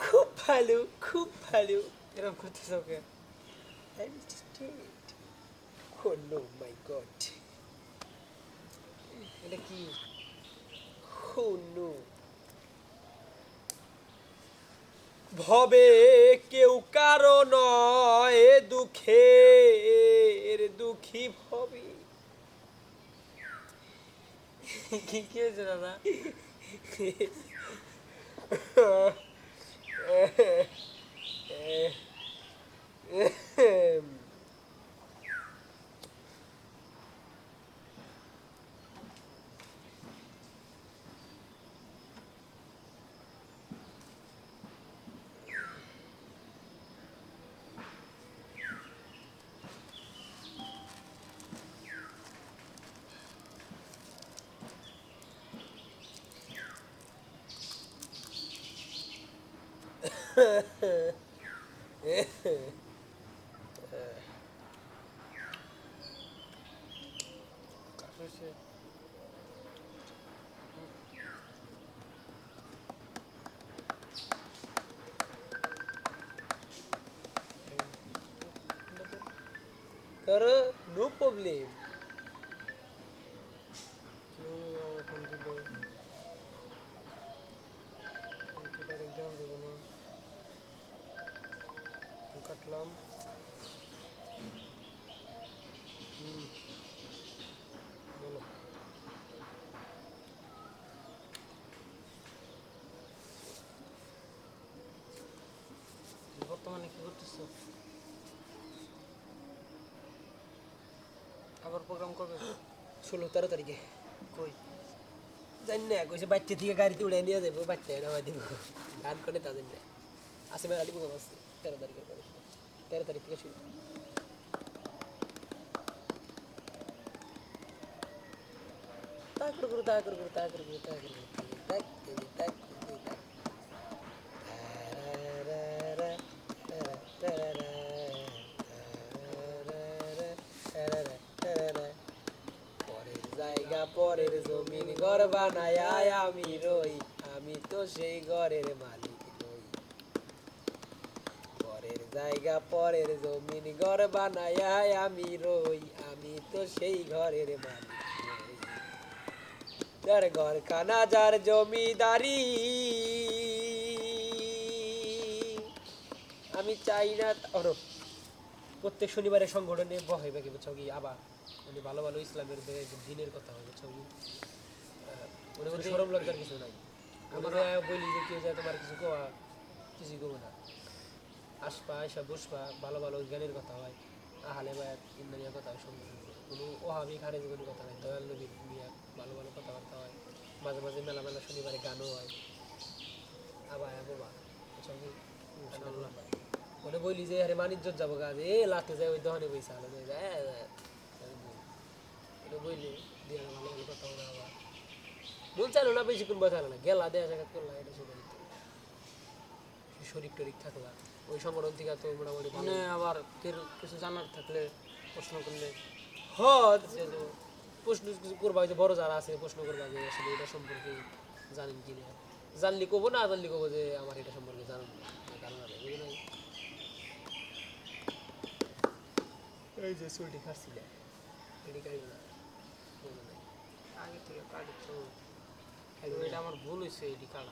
খুব ভালো খুব ভালো। এরকম করতেছ ওকে. Oh Oh. ভবে কেউ কারও নয় দুঃখের দুঃখী ভবে। কি কি হয়েছে দাদা? Yeah. तर नो प्रॉब्लेम বলো। বর্তমানে কি করতেছো? আবার প্রোগ্রাম কবে ষোলো তেরো তারিখে। কই? জানি না কইছে বাচ্চা থেকে গাড়িতে উড়ে নিয়ে যাব বাচ্চা এটা দিব। গান করে তাদের না। আসে মেলা দিব আছে তেরো তারিখের পরে। তেরো তারিখ থেকে শুরু তা করে করু তা করে করু তা করে করু তা করে করু তাক দিবি তাক দিবি তাক পরের জায়গা পরের জমিন ঘর বানায় আমি রই আমি তো সেই ঘরের মালিক জায়গা পরের জমিন ঘর বানায় আমি রই আমি তো সেই ঘরের মালিক। যার ঘর খানা যার জমিদারি আমি চাই না প্রত্যেক শনিবারে সংগঠনে বহে বাকি বুঝছ কি? আবার মানে ভালো ভালো ইসলামের দিনের কথা হয় বুঝছ কি? মনে সরম লজ্জার কিছু নাই। আমরা বলি যে কেউ যায় তোমার কিছু কোয়া কিছু কবো না। আসপা এসব বসবা ভালো ভালো জ্ঞানের কথা হয়। আহালে বা ইন্দানিয়া কথা হয় সংগঠন কোনো ওহাবি খারেজ কোনো কথা নাই, দয়াল নবীর নিয়ে ভালো ভালো কথাবার্তা হয়। মাঝে মাঝে মেলা মেলা শনিবারে গানও হয়। আবার বাবা মনে বলি যে, আরে মানিজ্য যাব কাজ এ, লাতে যায়, ওই দহনে পয়সা আলো যায় যায় দিয়ে ভালো ভালো কথা বলে আবার। মন না বেশিক্ষণ বসালো না, গেলা দেয়া জায়গা করলা এটা সেটা শরীর টরিক থাকলা। ওই সংগঠন থেকে তো মোটামুটি মানে আবার কিছু জানার থাকলে প্রশ্ন করলে। যে প্রশ্ন কিছু করবা যে বড় যারা আছে প্রশ্ন করবা যে আসলে এটা সম্পর্কে জানেন কি না। জানলি কবো না জানলি কবো যে আমার এটা সম্পর্কে জানেন কারণ নাই এই যে চুলটি খাচ্ছিলে এটি কাটবে না? নাই। আগে থেকে কাটি এটা আমার ভুল হয়েছে এটি কাটা।